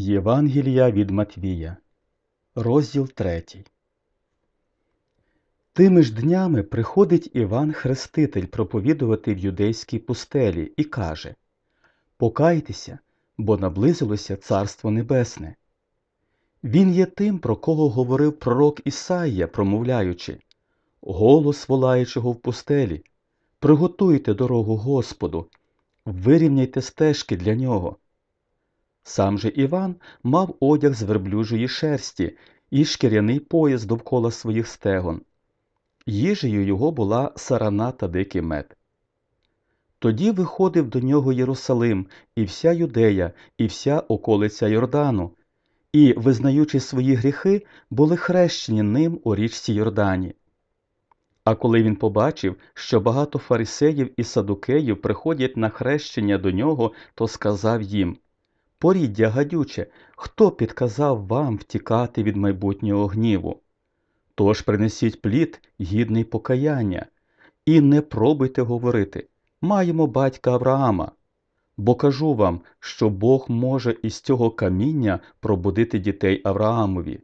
Євангелія від Матвія, розділ 3. Тими ж днями приходить Іван Хреститель проповідувати в юдейській пустелі і каже Покайтеся, бо наблизилося Царство Небесне. Він є тим, про кого говорив пророк Ісаїя, промовляючи Голос волаючого в пустелі, приготуйте дорогу Господу, вирівняйте стежки для нього. Сам же Іван мав одяг з верблюжої шерсті і шкіряний пояс довкола своїх стегон. Їжею його була сарана та дикий мед. Тоді виходив до нього Єрусалим, і вся юдея, і вся околиця Йордану, і, визнаючи свої гріхи, були хрещені ним у річці Йордані. А коли він побачив, що багато фарисеїв і садукеїв приходять на хрещення до нього, то сказав їм Поріддя гадюче, хто підказав вам втікати від майбутнього гніву? Тож принесіть плід, гідний покаяння, і не пробуйте говорити маємо батька Авраама. Бо кажу вам, що Бог може із цього каміння пробудити дітей Авраамові.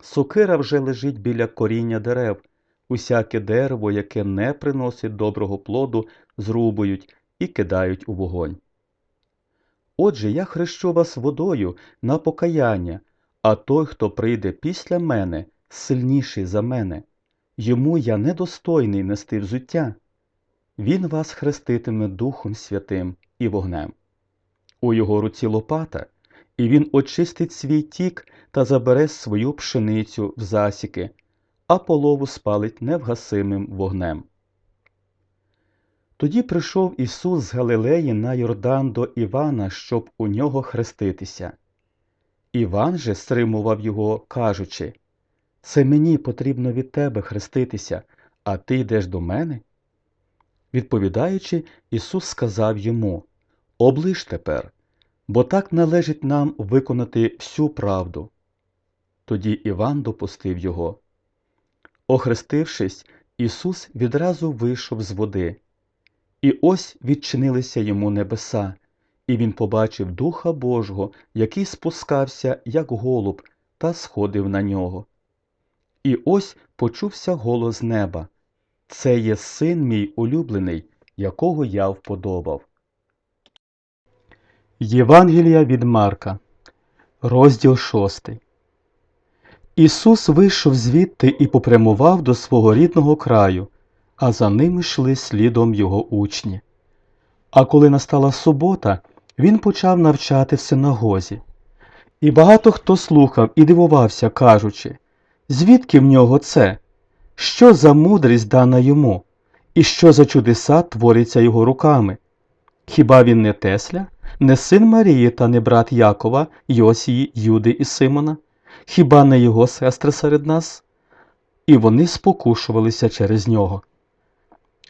Сокира вже лежить біля коріння дерев, усяке дерево, яке не приносить доброго плоду, зрубують і кидають у вогонь. Отже, я хрещу вас водою на покаяння, а той, хто прийде після мене, сильніший за мене, йому я недостойний нести взуття. Він вас хреститиме Духом Святим і вогнем. У його руці лопата, і він очистить свій тік та забере свою пшеницю в засіки, а полову спалить невгасимим вогнем. Тоді прийшов Ісус з Галилеї на Йордан до Івана, щоб у нього хреститися. Іван же стримував його, кажучи Це мені потрібно від тебе хреститися, а ти йдеш до мене? Відповідаючи, Ісус сказав йому Оближ тепер, бо так належить нам виконати всю правду. Тоді Іван допустив його. Охрестившись, Ісус відразу вийшов з води. І ось відчинилися йому небеса, і він побачив Духа Божого, який спускався, як голуб, та сходив на нього. І ось почувся голос неба Це є син мій улюблений, якого я вподобав. Євангелія від Марка, розділ 6 Ісус вийшов звідти і попрямував до свого рідного краю а за ним йшли слідом його учні. А коли настала субота, він почав навчати в синагозі. І багато хто слухав і дивувався, кажучи, звідки в нього це? Що за мудрість дана йому, і що за чудеса творяться його руками? Хіба він не Тесля, не син Марії та не брат Якова, Йосії, Юди і Симона? Хіба не його сестри серед нас? І вони спокушувалися через нього.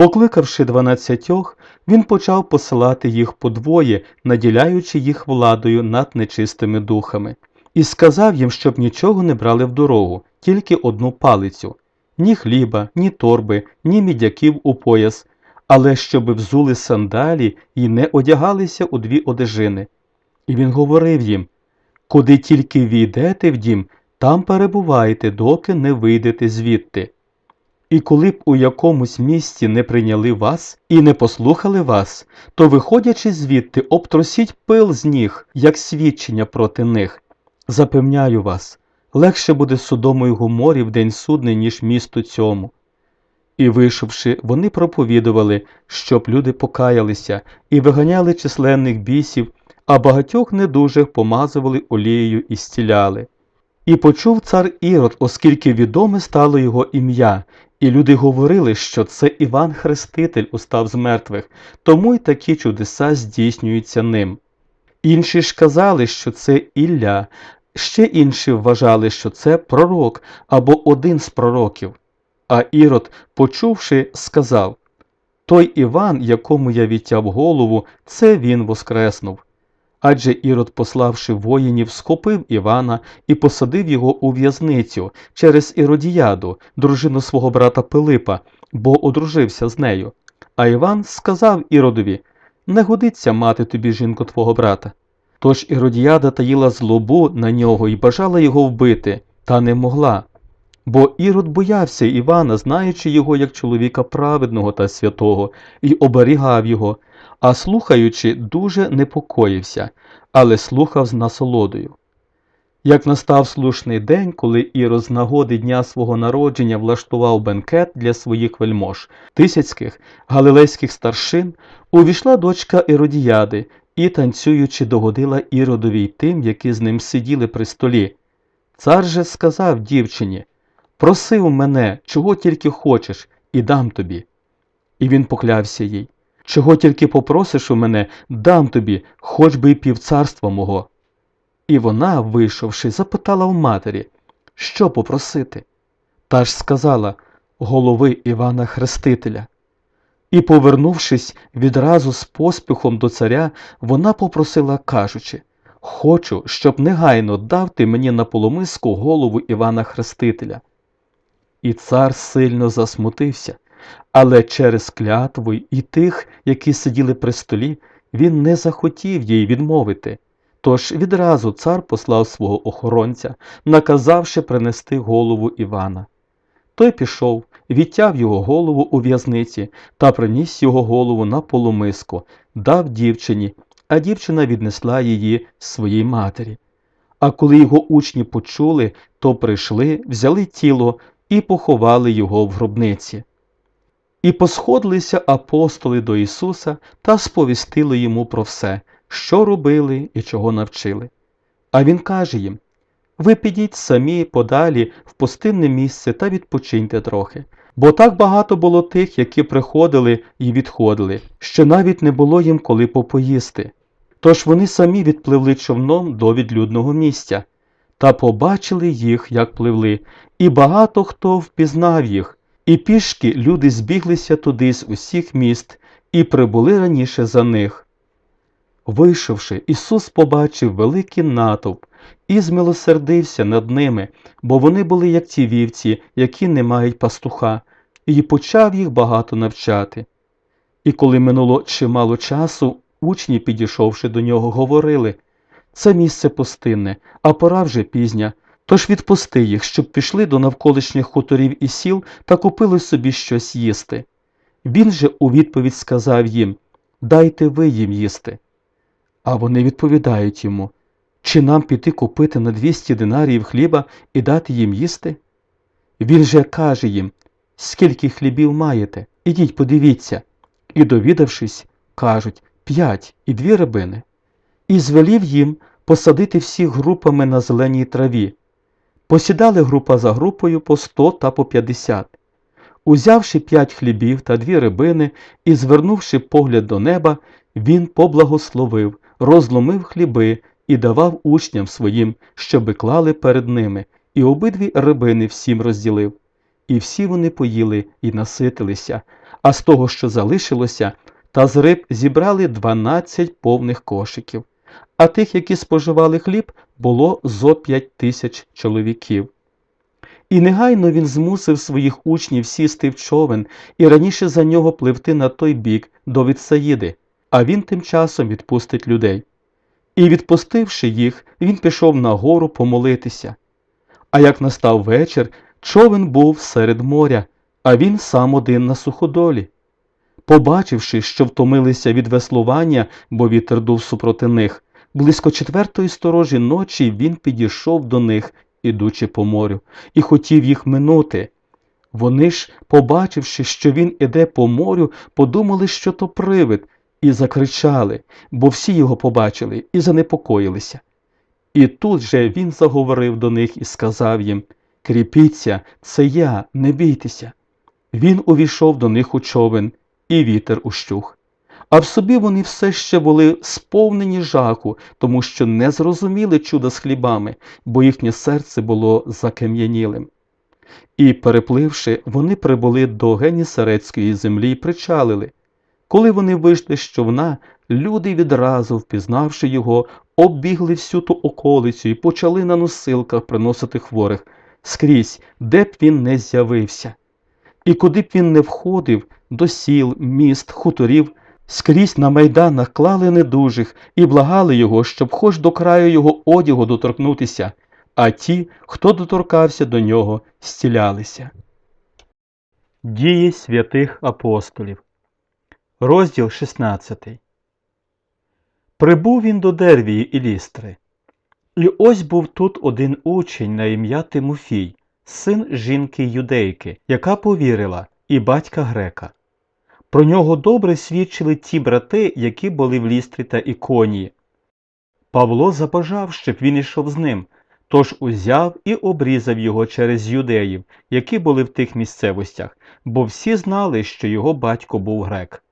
Покликавши дванадцятьох, він почав посилати їх подвоє, наділяючи їх владою над нечистими духами, і сказав їм, щоб нічого не брали в дорогу, тільки одну палицю ні хліба, ні торби, ні мідяків у пояс, але щоб взули сандалі і не одягалися у дві одежини. І він говорив їм Куди тільки війдете в дім, там перебувайте, доки не вийдете звідти. І коли б у якомусь місці не прийняли вас і не послухали вас, то, виходячи звідти, обтрусіть пил з ніг, як свідчення проти них. Запевняю вас, легше буде судому й гуморі в день судний, ніж місту цьому. І, вийшовши, вони проповідували, щоб люди покаялися, і виганяли численних бісів, а багатьох недужих помазували олією і стіляли. І почув цар Ірод, оскільки відоме стало його ім'я, і люди говорили, що це Іван Хреститель устав з мертвих, тому й такі чудеса здійснюються ним. Інші ж казали, що це Ілля, ще інші вважали, що це пророк або один з пророків. А Ірод, почувши, сказав Той Іван, якому я відтяв голову, це він воскреснув. Адже Ірод, пославши воїнів, схопив Івана і посадив його у в'язницю через Іродіяду, дружину свого брата Пилипа, бо одружився з нею. А Іван сказав Іродові Не годиться мати тобі жінку твого брата. Тож Іродіяда таїла злобу на нього і бажала його вбити, та не могла. Бо Ірод боявся Івана, знаючи його як чоловіка праведного та святого, і оберігав його, а слухаючи, дуже непокоївся, але слухав з насолодою. Як настав слушний день, коли Ірод з нагоди дня свого народження влаштував бенкет для своїх вельмож, тисяцьких галилейських старшин, увійшла дочка Іродіяди і, танцюючи, догодила Іродові й тим, які з ним сиділи при столі. Цар же сказав дівчині Проси у мене, чого тільки хочеш, і дам тобі. І він поклявся їй Чого тільки попросиш у мене, дам тобі, хоч би й півцарства мого. І вона, вийшовши, запитала у матері, що попросити. Та ж сказала голови Івана Хрестителя. І, повернувшись відразу з поспіхом до царя, вона попросила, кажучи Хочу, щоб негайно дав ти мені на полумиску голову Івана Хрестителя. І цар сильно засмутився, але через клятву і тих, які сиділи при столі, він не захотів їй відмовити. Тож відразу цар послав свого охоронця, наказавши принести голову Івана. Той пішов, відтяв його голову у в'язниці та приніс його голову на полумиску, дав дівчині, а дівчина віднесла її своїй матері. А коли його учні почули, то прийшли, взяли тіло і поховали його в гробниці. І посходилися апостоли до Ісуса та сповістили йому про все, що робили і чого навчили. А Він каже їм ви підіть самі подалі в пустинне місце та відпочиньте трохи, бо так багато було тих, які приходили і відходили, що навіть не було їм коли попоїсти. Тож вони самі відпливли човном до відлюдного місця, та побачили їх, як пливли, і багато хто впізнав їх, і пішки люди збіглися туди з усіх міст і прибули раніше за них. Вийшовши, Ісус побачив великий натовп і змилосердився над ними, бо вони були як ті вівці, які не мають пастуха, і почав їх багато навчати. І коли минуло чимало часу, учні, підійшовши до нього, говорили це місце пустинне, а пора вже пізня. Тож відпусти їх, щоб пішли до навколишніх хуторів і сіл та купили собі щось їсти. Він же у відповідь сказав їм Дайте ви їм їсти. А вони відповідають йому Чи нам піти купити на 200 динаріїв хліба і дати їм їсти? Він же каже їм Скільки хлібів маєте? Ідіть, подивіться. І, довідавшись, кажуть п'ять і дві рибини. І звелів їм посадити всіх групами на зеленій траві. Посідали група за групою по сто та по п'ятдесят. Узявши п'ять хлібів та дві рибини і звернувши погляд до неба, він поблагословив, розломив хліби і давав учням своїм, щоби клали перед ними, і обидві рибини всім розділив. І всі вони поїли і наситилися, а з того, що залишилося, та з риб зібрали дванадцять повних кошиків, а тих, які споживали хліб, було зо п'ять тисяч чоловіків. І негайно він змусив своїх учнів сісти в човен і раніше за нього пливти на той бік до Вітсаїди, а він тим часом відпустить людей. І, відпустивши їх, він пішов на гору помолитися. А як настав вечір, човен був серед моря, а він сам один на суходолі. Побачивши, що втомилися від веслування, бо вітер дув супроти них, близько четвертої сторожі ночі він підійшов до них, ідучи по морю, і хотів їх минути. Вони ж, побачивши, що він іде по морю, подумали, що то привид, і закричали, бо всі його побачили і занепокоїлися. І тут же він заговорив до них і сказав їм Кріпіться, це я, не бійтеся. Він увійшов до них у човен, і вітер ущух. А в собі вони все ще були сповнені жаху, тому що не зрозуміли чуда з хлібами, бо їхнє серце було закам'янілим. І, перепливши, вони прибули до Генісарецької землі і причалили. Коли вони вийшли з човна, люди відразу, впізнавши його, оббігли всю ту околицю і почали на носилках приносити хворих скрізь, де б він не з'явився. І куди б він не входив, до сіл, міст, хуторів, скрізь на майданах клали недужих і благали його, щоб хоч до краю його одягу доторкнутися, а ті, хто доторкався до нього, зцілялися. Дії святих апостолів. Розділ 16. Прибув він до Дервії і Лістри. І ось був тут один учень на ім'я Тимофій, син жінки юдейки, яка повірила, і батька грека. Про нього добре свідчили ті брати, які були в лістрі та іконії. Павло забажав, щоб він ішов з ним, тож узяв і обрізав його через юдеїв, які були в тих місцевостях, бо всі знали, що його батько був грек.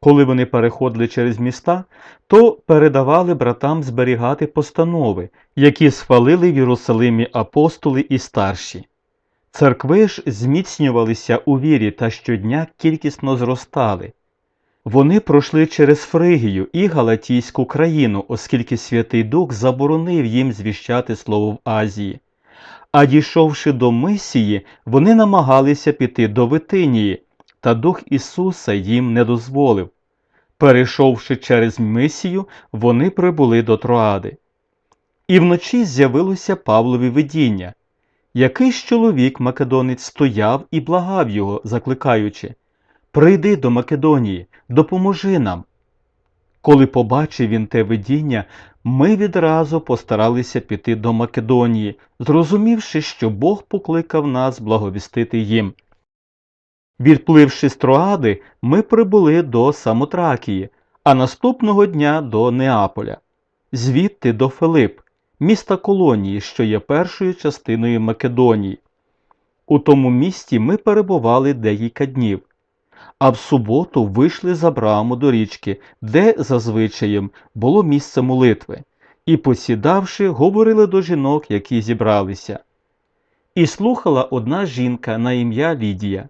Коли вони переходили через міста, то передавали братам зберігати постанови, які схвалили в Єрусалимі апостоли і старші. Церкви ж зміцнювалися у вірі та щодня кількісно зростали. Вони пройшли через Фригію і Галатійську країну, оскільки Святий Дух заборонив їм звіщати слово в Азії. А дійшовши до Мисії, вони намагалися піти до Витинії, та Дух Ісуса їм не дозволив. Перейшовши через Мисію, вони прибули до Троади. І вночі з'явилося Павлові видіння. Якийсь чоловік Македонець стояв і благав його, закликаючи Прийди до Македонії, допоможи нам. Коли побачив він те видіння, ми відразу постаралися піти до Македонії, зрозумівши, що Бог покликав нас благовістити їм. Відпливши з Троади, ми прибули до Самотракії, а наступного дня до Неаполя, звідти до Филип, міста колонії, що є першою частиною Македонії. У тому місті ми перебували декілька днів, а в суботу вийшли з Абрааму до річки, де, за звичаєм, було місце молитви, і, посідавши, говорили до жінок, які зібралися. І слухала одна жінка на ім'я Лідія,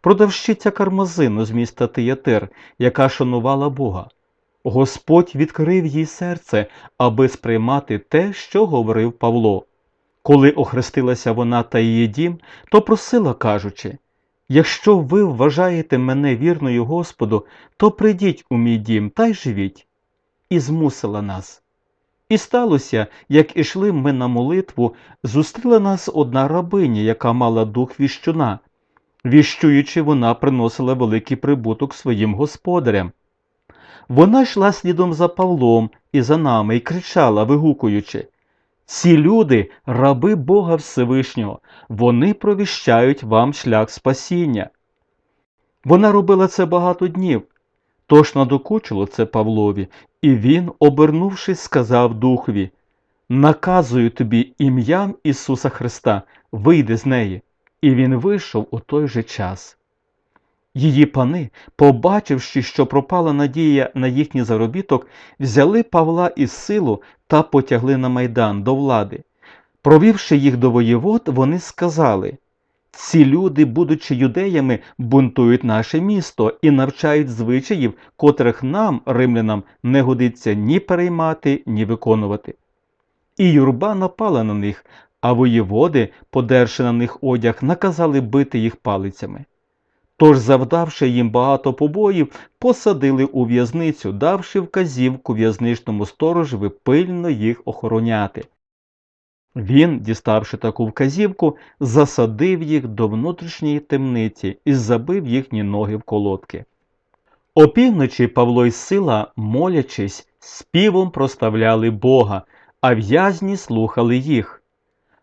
продавщиця кармазину з міста Тиятир, яка шанувала Бога. Господь відкрив їй серце, аби сприймати те, що говорив Павло. Коли охрестилася вона та її дім, то просила, кажучи Якщо ви вважаєте мене вірною Господу, то прийдіть у мій дім та й живіть. І змусила нас. І сталося, як ішли ми на молитву, зустріла нас одна рабиня, яка мала дух віщуна. Віщуючи, вона приносила великий прибуток своїм господарям. Вона йшла слідом за Павлом і за нами і кричала, вигукуючи Ці люди раби Бога Всевишнього, вони провіщають вам шлях спасіння. Вона робила це багато днів, тож надокучило це Павлові, і він, обернувшись, сказав Духові Наказую тобі ім'ям Ісуса Христа, вийди з неї. І він вийшов у той же час. Її пани, побачивши, що пропала надія на їхній заробіток, взяли Павла із силу та потягли на майдан до влади. Провівши їх до воєвод, вони сказали ці люди, будучи юдеями, бунтують наше місто і навчають звичаїв, котрих нам, римлянам, не годиться ні переймати, ні виконувати. І юрба напала на них, а воєводи, подерши на них одяг, наказали бити їх палицями. Тож, завдавши їм багато побоїв, посадили у в'язницю, давши вказівку в'язничному сторожеві пильно їх охороняти. Він, діставши таку вказівку, засадив їх до внутрішньої темниці і забив їхні ноги в колодки. Опівночі Павло й сила, молячись, співом проставляли Бога, а в'язні слухали їх.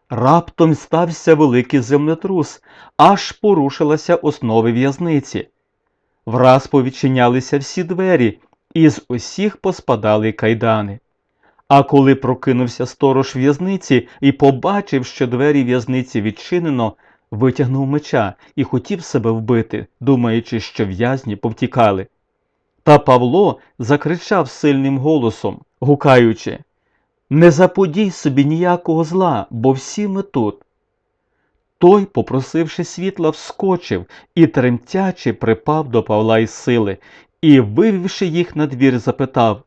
Раптом стався великий землетрус, аж порушилася основи в'язниці. Враз повідчинялися всі двері, і з усіх поспадали кайдани. А коли прокинувся сторож в'язниці і побачив, що двері в'язниці відчинено, витягнув меча і хотів себе вбити, думаючи, що в'язні повтікали. Та Павло закричав сильним голосом, гукаючи Не заподій собі ніякого зла, бо всі ми тут. Той, попросивши світла, вскочив і тремтячи припав до Павла із сили, і, вивівши їх на двір, запитав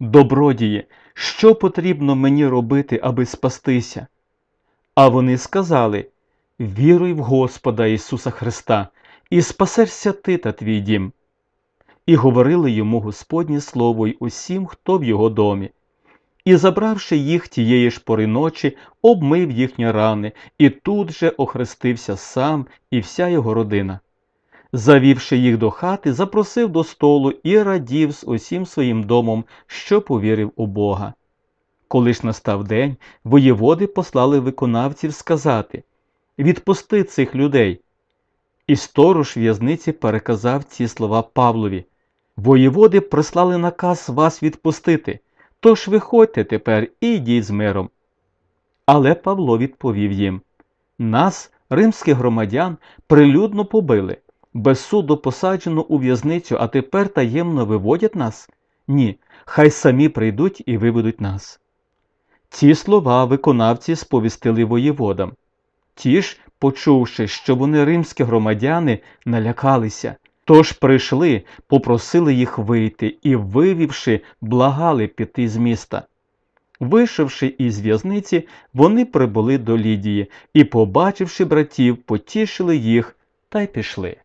Добродіє, що потрібно мені робити, аби спастися? А вони сказали Віруй в Господа Ісуса Христа, і спасешся ти та твій дім. І говорили йому Господнє Слово й усім, хто в його домі. І, забравши їх тієї ж пори ночі, обмив їхні рани, і тут же охрестився сам і вся його родина. Завівши їх до хати, запросив до столу і радів з усім своїм домом, що повірив у Бога. Коли ж настав день, воєводи послали виконавців сказати Відпусти цих людей. І сторож в'язниці переказав ці слова Павлові. Воєводи прислали наказ вас відпустити, тож виходьте тепер і йдіть з миром. Але Павло відповів їм Нас, римських громадян, прилюдно побили, без суду посаджено у в'язницю, а тепер таємно виводять нас? Ні, хай самі прийдуть і виведуть нас. Ці слова виконавці сповістили воєводам. Ті ж, почувши, що вони римські громадяни, налякалися, тож прийшли, попросили їх вийти і, вивівши, благали піти з міста. Вийшовши із в'язниці, вони прибули до Лідії і, побачивши братів, потішили їх та й пішли.